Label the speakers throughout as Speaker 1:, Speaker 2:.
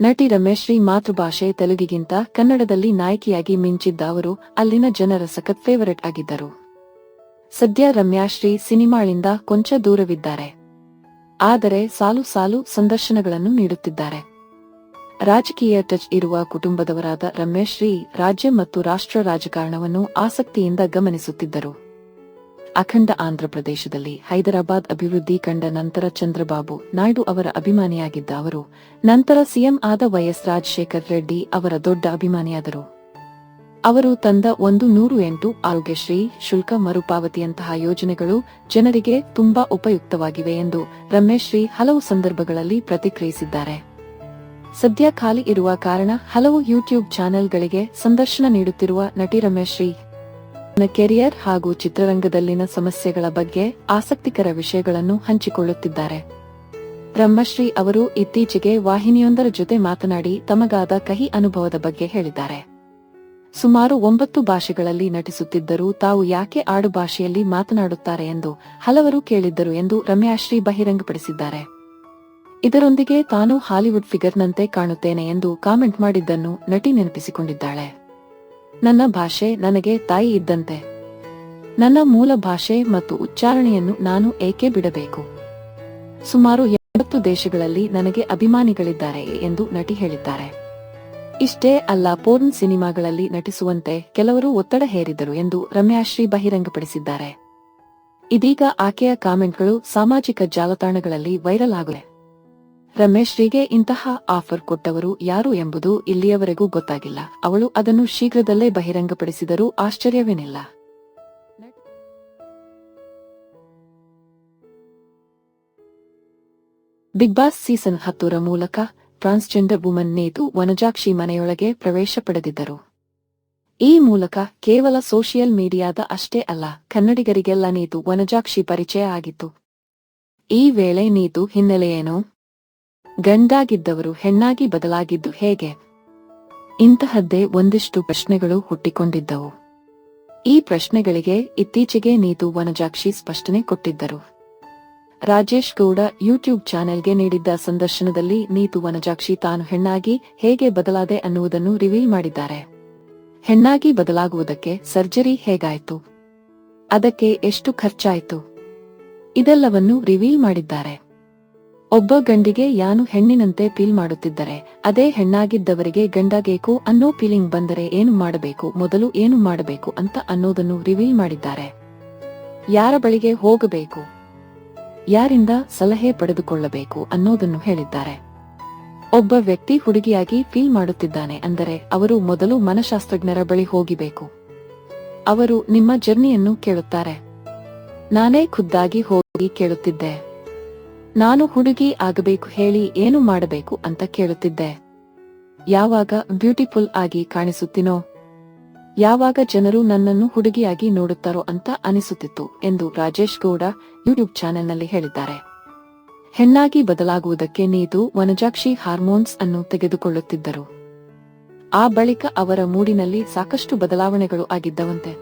Speaker 1: ನಟಿ ರಮೇಶ್ರೀ ಮಾತೃಭಾಷೆ ತೆಲುಗಿಗಿಂತ ಕನ್ನಡದಲ್ಲಿ ನಾಯಕಿಯಾಗಿ ಮಿಂಚಿದ್ದ ಅವರು ಅಲ್ಲಿನ ಜನರ ಸಖತ್ ಫೇವರೆಟ್ ಆಗಿದ್ದರು. ಸದ್ಯ ರಮ್ಯಾಶ್ರೀ ಸಿನಿಮಾಳಿಂದ ಕೊಂಚ ದೂರವಿದ್ದಾರೆ. ಆದರೆ ಸಾಲು ಸಾಲು ಸಂದರ್ಶನಗಳನ್ನು ನೀಡುತ್ತಿದ್ದಾರೆ. ರಾಜಕೀಯ ಟಚ್ ಇರುವ ಕುಟುಂಬದವರಾದ ರಮೇಶ್ರೀ ರಾಜ್ಯ ಮತ್ತು ರಾಷ್ಟ್ರ ರಾಜಕಾರಣವನ್ನು ಆಸಕ್ತಿಯಿಂದ ಗಮನಿಸುತ್ತಿದ್ದರು. ಅಖಂಡ ಆಂಧ್ರಪ್ರದೇಶದಲ್ಲಿ ಹೈದರಾಬಾದ್ ಅಭಿವೃದ್ಧಿ ಕಂಡ ನಂತರ ಚಂದ್ರಬಾಬು ನಾಯ್ಡು ಅವರ ಅಭಿಮಾನಿಯಾಗಿದ್ದ ಅವರು, ನಂತರ ಸಿಎಂ ಆದ ವೈಎಸ್ ರಾಜಶೇಖರ್ ರೆಡ್ಡಿ ಅವರ ದೊಡ್ಡ ಅಭಿಮಾನಿಯಾದರು. ಅವರು ತಂದ ಒಂದು ನೂರು ಎಂಟು ಆರೋಗ್ಯಶ್ರೀ, ಶುಲ್ಕ ಮರುಪಾವತಿಯಂತಹ ಯೋಜನೆಗಳು ಜನರಿಗೆ ತುಂಬಾ ಉಪಯುಕ್ತವಾಗಿವೆ ಎಂದು ರಮೇಶ್ರೀ ಹಲವು ಸಂದರ್ಭಗಳಲ್ಲಿ ಪ್ರತಿಕ್ರಿಯಿಸಿದ್ದಾರೆ. ಸದ್ಯ ಖಾಲಿ ಇರುವ ಕಾರಣ ಹಲವು ಯೂಟ್ಯೂಬ್ ಚಾನೆಲ್ಗಳಿಗೆ ಸಂದರ್ಶನ ನೀಡುತ್ತಿರುವ ನಟಿ ರಮೇಶ್ರೀ ತನ್ನ ಕೆರಿಯರ್ ಹಾಗೂ ಚಿತ್ರರಂಗದಲ್ಲಿನ ಸಮಸ್ಯೆಗಳ ಬಗ್ಗೆ ಆಸಕ್ತಿಕರ ವಿಷಯಗಳನ್ನು ಹಂಚಿಕೊಳ್ಳುತ್ತಿದ್ದಾರೆ. ಬ್ರಹ್ಮಶ್ರೀ ಅವರು ಇತ್ತೀಚೆಗೆ ವಾಹಿನಿಯೊಂದರ ಜೊತೆ ಮಾತನಾಡಿ ತಮಗಾದ ಕಹಿ ಅನುಭವದ ಬಗ್ಗೆ ಹೇಳಿದ್ದಾರೆ. ಸುಮಾರು ಒಂಬತ್ತು ಭಾಷೆಗಳಲ್ಲಿ ನಟಿಸುತ್ತಿದ್ದರೂ ತಾವು ಯಾಕೆ ಆಡು ಭಾಷೆಯಲ್ಲಿ ಮಾತನಾಡುತ್ತಾರೆ ಎಂದು ಹಲವರು ಕೇಳಿದ್ದರು ಎಂದು ರಮ್ಯಾಶ್ರೀ ಬಹಿರಂಗಪಡಿಸಿದ್ದಾರೆ. ಇದರೊಂದಿಗೆ ತಾನು ಹಾಲಿವುಡ್ ಫಿಗರ್ನಂತೆ ಕಾಣುತ್ತೇನೆ ಎಂದು ಕಾಮೆಂಟ್ ಮಾಡಿದ್ದನ್ನು ನಟಿ ನೆನಪಿಸಿಕೊಂಡಿದ್ದಾಳೆ. ನನ್ನ ಭಾಷೆ ನನಗೆ ತಾಯಿ ಇದ್ದಂತೆ. ನನ್ನ ಮೂಲ ಭಾಷೆ ಮತ್ತು ಉಚ್ಚಾರಣೆಯನ್ನು ನಾನು ಏಕೆ ಬಿಡಬೇಕು? ಸುಮಾರು ಎಂಬತ್ತು ದೇಶಗಳಲ್ಲಿ ನನಗೆ ಅಭಿಮಾನಿಗಳಿದ್ದಾರೆ ಎಂದು ನಟಿ ಹೇಳಿದ್ದಾರೆ. ಇಷ್ಟೇ ಅಲ್ಲ, ಪೋರ್ನ್ ಸಿನಿಮಾಗಳಲ್ಲಿ ನಟಿಸುವಂತೆ ಕೆಲವರು ಒತ್ತಡ ಹೇರಿದರು ಎಂದು ರಮ್ಯಾಶ್ರೀ ಬಹಿರಂಗಪಡಿಸಿದ್ದಾರೆ. ಇದೀಗ ಆಕೆಯ ಕಾಮೆಂಟ್ಗಳು ಸಾಮಾಜಿಕ ಜಾಲತಾಣಗಳಲ್ಲಿ ವೈರಲ್ ಆಗಿವೆ ರಮೇಶ್ರೀಗೆ ಇಂತಹ ಆಫರ್ ಕೊಟ್ಟವರು ಯಾರು ಎಂಬುದು ಇಲ್ಲಿಯವರೆಗೂ ಗೊತ್ತಾಗಿಲ್ಲ. ಅವಳು ಅದನ್ನು ಶೀಘ್ರದಲ್ಲೇ ಬಹಿರಂಗಪಡಿಸಿದರೂ ಆಶ್ಚರ್ಯವೇನಿಲ್ಲ. ಬಿಗ್ ಬಾಸ್ ಸೀಸನ್ ಹತ್ತರ ಮೂಲಕ ಟ್ರಾನ್ಸ್ಜೆಂಡರ್ ವುಮನ್ ನೇತು ವನಜಾಕ್ಷಿ ಮನೆಯೊಳಗೆ ಪ್ರವೇಶ ಪಡೆದಿದ್ದರು. ಈ ಮೂಲಕ ಕೇವಲ ಸೋಷಿಯಲ್ ಮೀಡಿಯಾದ ಅಷ್ಟೇ ಅಲ್ಲ, ಕನ್ನಡಿಗರಿಗೆಲ್ಲ ನೀತು ವನಜಾಕ್ಷಿ ಪರಿಚಯ ಆಗಿತ್ತು. ಈ ವೇಳೆ ನೀತು ಹಿನ್ನೆಲೆಯೇನು? ಗಂಡಾಗಿದ್ದವರು ಹೆಣ್ಣಾಗಿ ಬದಲಾಗಿದ್ದು ಹೇಗೆ? ಇಂತಹದ್ದೇ ಒಂದಿಷ್ಟು ಪ್ರಶ್ನೆಗಳು ಹುಟ್ಟಿಕೊಂಡಿದ್ದವು. ಈ ಪ್ರಶ್ನೆಗಳಿಗೆ ಇತ್ತೀಚೆಗೆ ನೀತು ವನಜಾಕ್ಷಿ ಸ್ಪಷ್ಟನೆ ಕೊಟ್ಟಿದ್ದರು. ರಾಜೇಶ್ ಗೌಡ ಯೂಟ್ಯೂಬ್ ಚಾನೆಲ್ಗೆ ನೀಡಿದ್ದ ಸಂದರ್ಶನದಲ್ಲಿ ನೀತು ವನಜಾಕ್ಷಿ ತಾನು ಹೆಣ್ಣಾಗಿ ಹೇಗೆ ಬದಲಾದೆ ಅನ್ನುವುದನ್ನು ರಿವೀಲ್ ಮಾಡಿದ್ದಾರೆ. ಹೆಣ್ಣಾಗಿ ಬದಲಾಗುವುದಕ್ಕೆ ಸರ್ಜರಿ ಹೇಗಾಯಿತು? ಅದಕ್ಕೆ ಎಷ್ಟು ಖರ್ಚಾಯಿತು? ಇದೆಲ್ಲವನ್ನೂ ರಿವೀಲ್ ಮಾಡಿದ್ದಾರೆ. ಒಬ್ಬ ಗಂಡಿಗೆ ಯಾನು ಹೆಣ್ಣಿನಂತೆ ಫೀಲ್ ಮಾಡುತ್ತಿದ್ದರೆ, ಅದೇ ಹೆಣ್ಣಾಗಿದ್ದವರಿಗೆ ಗಂಡಾಗೇಕು ಅನ್ನೋ ಫೀಲಿಂಗ್ ಬಂದರೆ ಏನು ಮಾಡಬೇಕು, ಮೊದಲು ಏನು ಮಾಡಬೇಕು ಅಂತ ಅನ್ನೋದನ್ನು ರಿವೀಲ್ ಮಾಡಿದ್ದಾರೆ. ಯಾರ ಬಳಿಗೆ ಹೋಗಬೇಕು, ಯಾರಿಂದ ಸಲಹೆ ಪಡೆದುಕೊಳ್ಳಬೇಕು ಅನ್ನೋದನ್ನು ಹೇಳಿದ್ದಾರೆ. ಒಬ್ಬ ವ್ಯಕ್ತಿ ಹುಡುಗಿಯಾಗಿ ಫೀಲ್ ಮಾಡುತ್ತಿದ್ದಾನೆ ಅಂದರೆ ಅವರು ಮೊದಲು ಮನಶಾಸ್ತ್ರಜ್ಞರ ಬಳಿ ಹೋಗಿಬೇಕು. ಅವರು ನಿಮ್ಮ ಜರ್ನಿಯನ್ನು ಕೇಳುತ್ತಾರೆ. ನಾನೇ ಖುದ್ದಾಗಿ ಹೋಗಿ ಕೇಳುತ್ತಿದ್ದೆ. ನಾನು ಹುಡುಗಿ ಆಗಬೇಕು ಹೇಳಿ ಏನು ಮಾಡಬೇಕು ಅಂತ ಕೇಳುತ್ತಿದ್ದೆ. ಯಾವಾಗ ಬ್ಯೂಟಿಫುಲ್ ಆಗಿ ಕಾಣಿಸುತ್ತಿನೋ, ಯಾವಾಗ ಜನರು ನನ್ನನ್ನು ಹುಡುಗಿಯಾಗಿ ನೋಡುತ್ತಾರೋ ಅಂತ ಅನಿಸುತ್ತಿತ್ತು ಎಂದು ರಾಜೇಶ್ ಗೌಡ ಯೂಟ್ಯೂಬ್ ಚಾನೆಲ್ನಲ್ಲಿ ಹೇಳಿದ್ದಾರೆ. ಹೆಣ್ಣಾಗಿ ಬದಲಾಗುವುದಕ್ಕೆ ನೀದು ವನಜಾಕ್ಷಿ ಹಾರ್ಮೋನ್ಸ್ ಅನ್ನು ತೆಗೆದುಕೊಳ್ಳುತ್ತಿದ್ದರು. ಆ ಬಳಿಕ ಅವರ ಮೂಡಿನಲ್ಲಿ ಸಾಕಷ್ಟು ಬದಲಾವಣೆಗಳು ಆಗಿದ್ದವಂತೆ.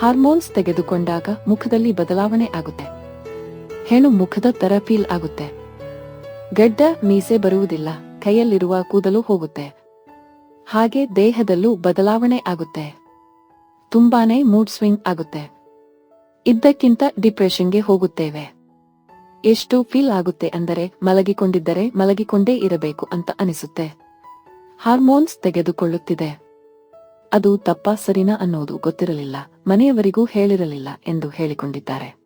Speaker 1: ಹಾರ್ಮೋನ್ಸ್ ತೆಗೆದುಕೊಂಡಾಗ ಮುಖದಲ್ಲಿ ಬದಲಾವಣೆ ಆಗುತ್ತೆ. ಹೆಣ್ಣು ಮುಖದ ತರ ಫೀಲ್ ಆಗುತ್ತೆ. ಗಡ್ಡ ಮೀಸೆ ಬರುವುದಿಲ್ಲ, ಕೈಯಲ್ಲಿರುವ ಕೂದಲು ಹೋಗುತ್ತೆ. ಹಾಗೆ ದೇಹದಲ್ಲೂ ಬದಲಾವಣೆ ಆಗುತ್ತೆ. ತುಂಬಾನೇ ಮೂಡ್ ಸ್ವಿಂಗ್ ಆಗುತ್ತೆ. ಇದ್ದಕ್ಕಿಂತ ಡಿಪ್ರೆಷನ್ಗೆ ಹೋಗುತ್ತೇವೆ. ಎಷ್ಟು ಫೀಲ್ ಆಗುತ್ತೆ ಅಂದರೆ, ಮಲಗಿಕೊಂಡಿದ್ದರೆ ಮಲಗಿಕೊಂಡೇ ಇರಬೇಕು ಅಂತ ಅನಿಸುತ್ತೆ. ಹಾರ್ಮೋನ್ಸ್ ತೆಗೆದುಕೊಳ್ಳುತ್ತಿದೆ. ಅದು ತಪ್ಪ ಸರಿನಾ ಅನ್ನೋದು ಗೊತ್ತಿರಲಿಲ್ಲ, ಮನೆಯವರಿಗೂ ಹೇಳಿರಲಿಲ್ಲ ಎಂದು ಹೇಳಿಕೊಂಡಿದ್ದಾರೆ.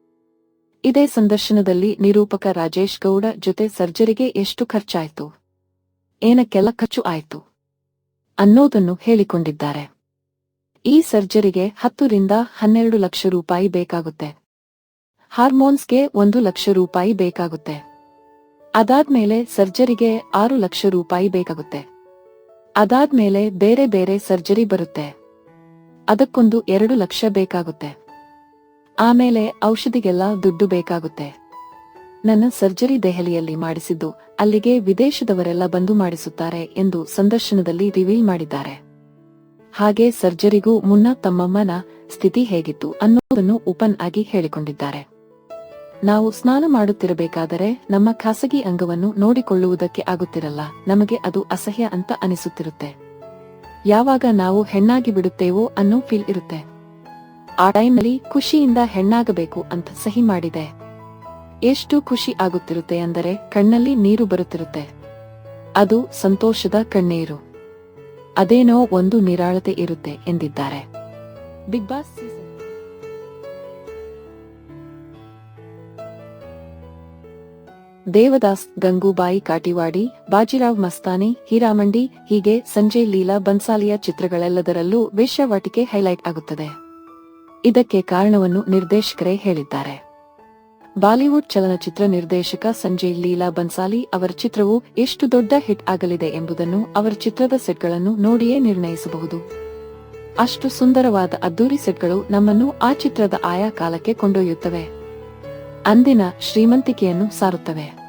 Speaker 1: ಇದೇ ಸಂದರ್ಶನದಲ್ಲಿ ನಿರೂಪಕ ರಾಜೇಶ್ ಗೌಡ ಜೊತೆ ಸರ್ಜರಿಗೆ ಎಷ್ಟು ಖರ್ಚಾಯಿತು? ಏನಕ್ಕೆಲ್ಲ ಖರ್ಚು ಆಯಿತು? ಅನ್ನೋದನ್ನು ಹೇಳಿಕೊಂಡಿದ್ದಾರೆ. ಈ ಸರ್ಜರಿಗೆ ಹತ್ತರಿಂದ ಹನ್ನೆರಡು ಲಕ್ಷ ರೂಪಾಯಿ ಬೇಕಾಗುತ್ತೆ. ಹಾರ್ಮೋನ್ಸ್ಗೆ ಒಂದು ಲಕ್ಷ ರೂಪಾಯಿ ಬೇಕಾಗುತ್ತೆ. ಅದಾದ್ಮೇಲೆ ಸರ್ಜರಿಗೆ ಆರು ಲಕ್ಷ ರೂಪಾಯಿ ಬೇಕಾಗುತ್ತೆ. ಅದಾದ್ಮೇಲೆ ಬೇರೆ ಬೇರೆ ಸರ್ಜರಿ ಬರುತ್ತೆ. ಅದಕ್ಕೊಂದು ಎರಡು ಲಕ್ಷ ಬೇಕಾಗುತ್ತೆ. ಆಮೇಲೆ ಔಷಧಿಗೆಲ್ಲ ದುಡ್ಡು ಬೇಕಾಗುತ್ತೆ. ನನ್ನ ಸರ್ಜರಿ ದೆಹಲಿಯಲ್ಲಿ ಮಾಡಿಸಿದ್ದು, ಅಲ್ಲಿಗೆ ವಿದೇಶದವರೆಲ್ಲ ಬಂದು ಮಾಡಿಸುತ್ತಾರೆ ಎಂದು ಸಂದರ್ಶನದಲ್ಲಿ ರಿವೀಲ್ ಮಾಡಿದ್ದಾರೆ. ಹಾಗೆ ಸರ್ಜರಿಗೂ ಮುನ್ನ ತಮ್ಮಮ್ಮನ ಸ್ಥಿತಿ ಹೇಗಿತ್ತು ಅನ್ನೋದನ್ನು ಓಪನ್ ಆಗಿ ಹೇಳಿಕೊಂಡಿದ್ದಾರೆ. ನಾವು ಸ್ನಾನ ಮಾಡುತ್ತಿರಬೇಕಾದರೆ ನಮ್ಮ ಖಾಸಗಿ ಅಂಗವನ್ನು ನೋಡಿಕೊಳ್ಳುವುದಕ್ಕೆ ಆಗುತ್ತಿರಲ್ಲ, ನಮಗೆ ಅದು ಅಸಹ್ಯ ಅಂತ ಅನಿಸುತ್ತಿರುತ್ತೆ. ಯಾವಾಗ ನಾವು ಹೆಣ್ಣಾಗಿ ಬಿಡುತ್ತೇವೋ ಅನ್ನೋ ಫೀಲ್ ಇರುತ್ತೆ. ಆ ಟೈಮ್ನಲ್ಲಿ ಖುಷಿಯಿಂದ ಹೆಣ್ಣಾಗಬೇಕು ಅಂತ ಸಹಿ ಮಾಡಿದೆ. ಎಷ್ಟು ಖುಷಿ ಆಗುತ್ತಿರುತ್ತೆ ಅಂದರೆ ಕಣ್ಣಲ್ಲಿ ನೀರು ಬರುತ್ತಿರುತ್ತೆ. ಅದು ಸಂತೋಷದ ಕಣ್ಣೀರು. ಅದೇನೋ ಒಂದು ನಿರಾಳತೆ ಇರುತ್ತೆ ಎಂದಿದ್ದಾರೆ. Bigg Boss season Devdas, Gangubai Kathiawadi, Bajirao Mastani, Heeramandi, ಹೀಗೆ ಸಂಜಯ್ ಲೀಲಾ, ಬನ್ಸಾಲಿಯ ಚಿತ್ರಗಳೆಲ್ಲದರಲ್ಲೂ ವೇಷವಾಟಿಕೆ ಹೈಲೈಟ್ ಆಗುತ್ತದೆ. ಇದಕ್ಕೆ ಕಾರಣವನ್ನು ನಿರ್ದೇಶಕರೇ ಹೇಳಿದ್ದಾರೆ. ಬಾಲಿವುಡ್ ಚಲನಚಿತ್ರ ನಿರ್ದೇಶಕ ಸಂಜಯ್ ಲೀಲಾ ಬನ್ಸಾಲಿ ಅವರ ಚಿತ್ರವು ಎಷ್ಟು ದೊಡ್ಡ ಹಿಟ್ ಆಗಲಿದೆ ಎಂಬುದನ್ನು ಅವರ ಚಿತ್ರದ ಸೆಟ್ಗಳನ್ನು ನೋಡಿಯೇ ನಿರ್ಣಯಿಸಬಹುದು. ಅಷ್ಟು ಸುಂದರವಾದ ಅದ್ದೂರಿ ಸೆಟ್ಗಳು ನಮ್ಮನ್ನು ಆ ಚಿತ್ರದ ಆಯಾ ಕಾಲಕ್ಕೆ ಕೊಂಡೊಯ್ಯುತ್ತವೆ. ಅಂದಿನ ಶ್ರೀಮಂತಿಕೆಯನ್ನು ಸಾರುತ್ತವೆ.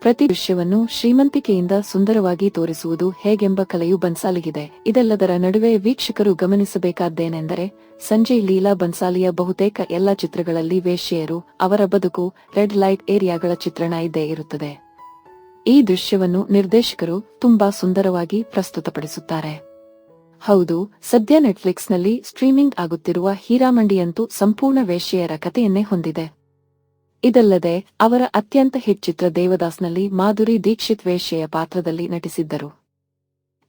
Speaker 1: ಪ್ರತಿ ದೃಶ್ಯವನ್ನು ಶ್ರೀಮಂತಿಕೆಯಿಂದ ಸುಂದರವಾಗಿ ತೋರಿಸುವುದು ಹೇಗೆಂಬ ಕಲೆಯು ಬನ್ಸಾಲಿಗಿದೆ. ಇದೆಲ್ಲದರ ನಡುವೆ ವೀಕ್ಷಕರು ಗಮನಿಸಬೇಕಾದ್ದೇನೆಂದರೆ ಸಂಜಯ್ ಲೀಲಾ ಬನ್ಸಾಲಿಯ ಬಹುತೇಕ ಎಲ್ಲ ಚಿತ್ರಗಳಲ್ಲಿ ವೇಶ್ಯೆಯರು, ಅವರ ಬದುಕು, ರೆಡ್ ಲೈಟ್ ಏರಿಯಾಗಳ ಚಿತ್ರಣ ಇದ್ದೇ ಇರುತ್ತದೆ. ಈ ದೃಶ್ಯವನ್ನು ನಿರ್ದೇಶಕರು ತುಂಬಾ ಸುಂದರವಾಗಿ ಪ್ರಸ್ತುತಪಡಿಸುತ್ತಾರೆ. ಹೌದು, ಸದ್ಯ ನೆಟ್ಫ್ಲಿಕ್ಸ್ನಲ್ಲಿ ಸ್ಟ್ರೀಮಿಂಗ್ ಆಗುತ್ತಿರುವ ಹೀರಾಮಂಡಿಯಂತೂ ಸಂಪೂರ್ಣ ವೇಶ್ಯೆಯರ ಕಥೆಯನ್ನೇ ಹೊಂದಿದೆ. ಇದಲ್ಲದೆ, ಅವರ ಅತ್ಯಂತ ಹಿಟ್ ಚಿತ್ರ ದೇವದಾಸ್ನಲ್ಲಿ ಮಾಧುರಿ ದೀಕ್ಷಿತ್ ವೇಶ್ಯೆಯ ಪಾತ್ರದಲ್ಲಿ ನಟಿಸಿದ್ದರು.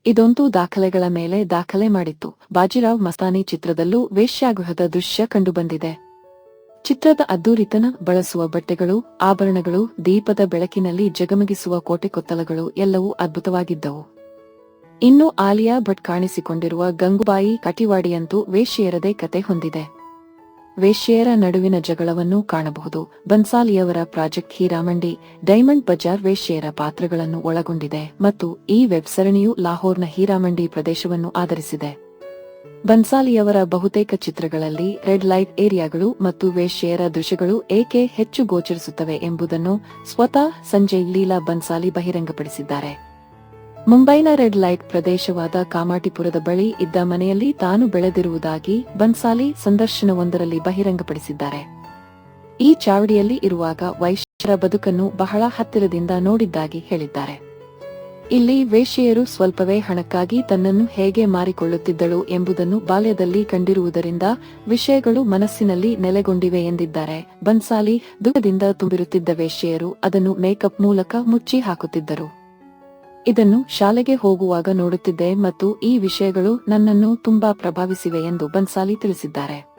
Speaker 1: ಇದೊಂದು ದಾಖಲೆಗಳ ಮೇಲೆ ದಾಖಲೆ ಮಾಡಿತ್ತು. ಬಾಜಿರಾವ್ ಮಸ್ತಾನಿ ಚಿತ್ರದಲ್ಲೂ ವೇಶ್ಯಾಗೃಹದ ದೃಶ್ಯ ಕಂಡುಬಂದಿದೆ. ಚಿತ್ರದ ಅದ್ದೂರಿತನ ಬಳಸುವ ಬಟ್ಟೆಗಳು, ಆಭರಣಗಳು, ದೀಪದ ಬೆಳಕಿನಲ್ಲಿ ಜಗಮಗಿಸುವ ಕೋಟೆ ಕೊತ್ತಲಗಳು ಎಲ್ಲವೂ ಅದ್ಭುತವಾಗಿದ್ದವು. ಇನ್ನು ಆಲಿಯಾ ಭಟ್ ಕಾಣಿಸಿಕೊಂಡಿರುವ ಗಂಗುಬಾಯಿ ಕಟಿವಾಡಿಯಂತೂ ವೇಶ್ಯೆಯರದೇ ಕತೆ ಹೊಂದಿದೆ. ವೇಶ್ಯೆಯರ ನಡುವಿನ ಜಗಳವನ್ನು ಕಾಣಬಹುದು. ಬನ್ಸಾಲಿಯವರ ಪ್ರಾಜೆಕ್ಟ್ ಹೀರಾಮಂಡಿ, ಡೈಮಂಡ್ ಬಜಾರ್ ವೇಶ್ಯರ ಪಾತ್ರಗಳನ್ನು ಒಳಗೊಂಡಿದೆ ಮತ್ತು ಈ ವೆಬ್ ಸರಣಿಯು ಲಾಹೋರ್ನ ಹೀರಾಮಂಡಿ ಪ್ರದೇಶವನ್ನು ಆಧರಿಸಿದೆ. ಬನ್ಸಾಲಿಯವರ ಬಹುತೇಕ ಚಿತ್ರಗಳಲ್ಲಿ ರೆಡ್ ಲೈಟ್ ಏರಿಯಾಗಳು ಮತ್ತು ವೇಶ್ಯೆಯರ ದೃಶ್ಯಗಳು ಏಕೆ ಹೆಚ್ಚು ಗೋಚರಿಸುತ್ತವೆ ಎಂಬುದನ್ನು ಸ್ವತಃ ಸಂಜಯ್ ಲೀಲಾ ಬನ್ಸಾಲಿ ಬಹಿರಂಗಪಡಿಸಿದ್ದಾರೆ. ಮುಂಬೈನ ರೆಡ್ ಲೈಟ್ ಪ್ರದೇಶವಾದ ಕಾಮಾಟಿಪುರದ ಬಳಿ ಇದ್ದ ಮನೆಯಲ್ಲಿ ತಾನು ಬೆಳೆದಿರುವುದಾಗಿ ಬನ್ಸಾಲಿ ಸಂದರ್ಶನವೊಂದರಲ್ಲಿ ಬಹಿರಂಗಪಡಿಸಿದ್ದಾರೆ. ಈ ಚಾವಡಿಯಲ್ಲಿ ಇರುವಾಗ ವೈಶ್ಯರ ಬದುಕನ್ನು ಬಹಳ ಹತ್ತಿರದಿಂದ ನೋಡಿದ್ದಾಗಿ ಹೇಳಿದ್ದಾರೆ. ಇಲ್ಲಿ ವೇಶ್ಯೆಯರು ಸ್ವಲ್ಪವೇ ಹಣಕ್ಕಾಗಿ ತನ್ನನ್ನು ಹೇಗೆ ಮಾರಿಕೊಳ್ಳುತ್ತಿದ್ದಳು ಎಂಬುದನ್ನು ಬಾಲ್ಯದಲ್ಲಿ ಕಂಡಿರುವುದರಿಂದ ವಿಷಯಗಳು ಮನಸ್ಸಿನಲ್ಲಿ ನೆಲೆಗೊಂಡಿವೆ ಎಂದಿದ್ದಾರೆ. ಬನ್ಸಾಲಿ ದುಃಖದಿಂದ ತುಂಬಿರುತ್ತಿದ್ದ ವೇಶ್ಯೆಯರು ಅದನ್ನು ಮೇಕಪ್ ಮೂಲಕ ಮುಚ್ಚಿ ಹಾಕುತ್ತಿದ್ದರು. ಇದನ್ನು ಶಾಲೆಗೆ ಹೋಗುವಾಗ ನೋಡುತ್ತಿದ್ದೆ ಮತ್ತು ಈ ವಿಷಯಗಳು ನನ್ನನ್ನು ತುಂಬಾ ಪ್ರಭಾವಿಸಿವೆ ಎಂದು ಬನ್ಸಾಲಿ ತಿಳಿಸಿದ್ದಾರೆ.